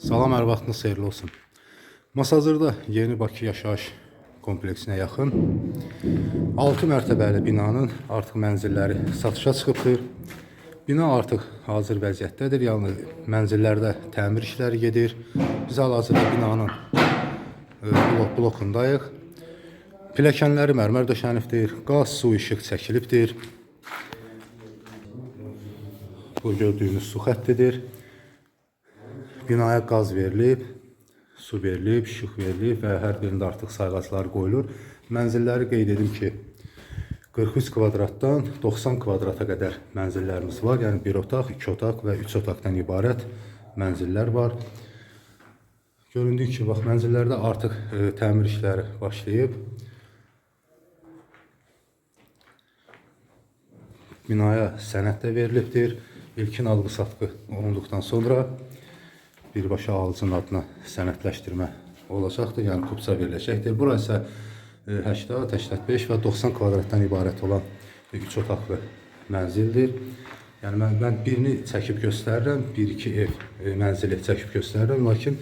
Salam, hər vaxtınız xeyirli olsun. Masazırda Yeni Bakı yaşayış kompleksinə yaxın 6 mərtəbəli binanın artıq mənzilləri satışa çıxıbdır. Bina artıq hazır vəziyyətdədir. Yəni mənzillərdə təmir işləri gedir. Biz hal-hazırda binanın e, blok blokundayıq. Pilləkənləri mərmər döşənibdir. Qaz, su, işıq çəkilibdir. Bu gördüyünüz su xəttidir. Binaya qaz verilib, su verilib, işıq verilib və hər birində artıq sayğaclar qoyulur. Mənzilləri qeyd edim ki, 43 kvadratdan 90 kvadrata qədər mənzillərimiz var. Yəni bir otaq, iki otaq və üç otaqdan ibarət mənzillər var. Göründüyü ki, bax mənzillərdə artıq e, təmir işləri başlayıb. Binaya sənəd də verilibdir. İlkin alqı-satqı olunduqdan sonra birbaşa alıcının adına sənədləşdirmə olacaqdır. Yəni kupça veriləcəkdir. Bura isə e, 80, 85 və 90 kvadratdan ibarət olan 3 otaqlı mənzildir. Yəni mən, mən birini çəkib göstərirəm, 1-2 ev e, mənzili çəkib göstərirəm, lakin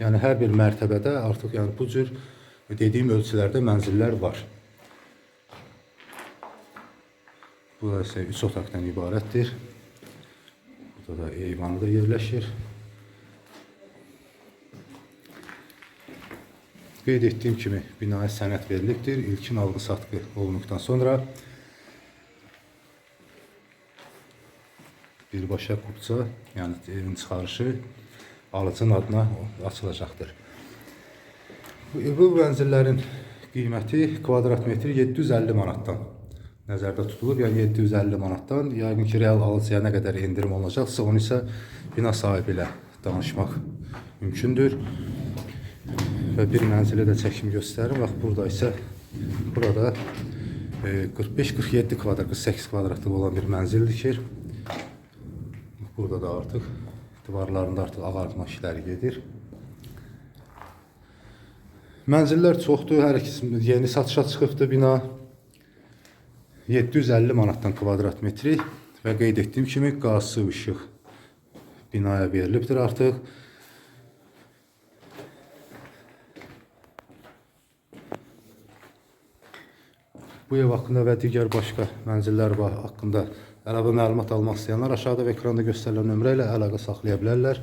yəni hər bir mərtəbədə artıq yəni bu cür dediyim ölçülərdə mənzillər var. Bu da isə 3 otaqdan ibarətdir. Burada da eyvanı da yerləşir. Qeyd etdiyim kimi binaya sənəd verilibdir. İlkin alqı-satqı olunduqdan sonra birbaşa kupça, yəni evin çıxarışı alıcının adına açılacaqdır. Bu, bu mənzillərin qiyməti kvadrat metri 750 manatdan nəzərdə tutulub. Yəni 750 manatdan, yəqin ki, real alıcıya nə qədər endirim olacaqsa, onu isə bina sahibi ilə danışmaq mümkündür. Və bir mənzili də çəkim göstərim. Bax burada isə burada e, 45-47 kvadrat, 48 kvadratlıq olan bir mənzil dikir. Burada da artıq divarlarında artıq ağartma işləri gedir. Mənzillər çoxdur, hər ikisi yeni satışa çıxıbdı bina. 750 manatdan kvadrat metri və qeyd etdiyim kimi qaz, su, işıq binaya verilibdir artıq. Bu ev haqqında və digər başqa mənzillər haqqında əlavə məlumat almaq istəyənlər aşağıda və ekranda göstərilən nömrə ilə əlaqə saxlaya bilərlər.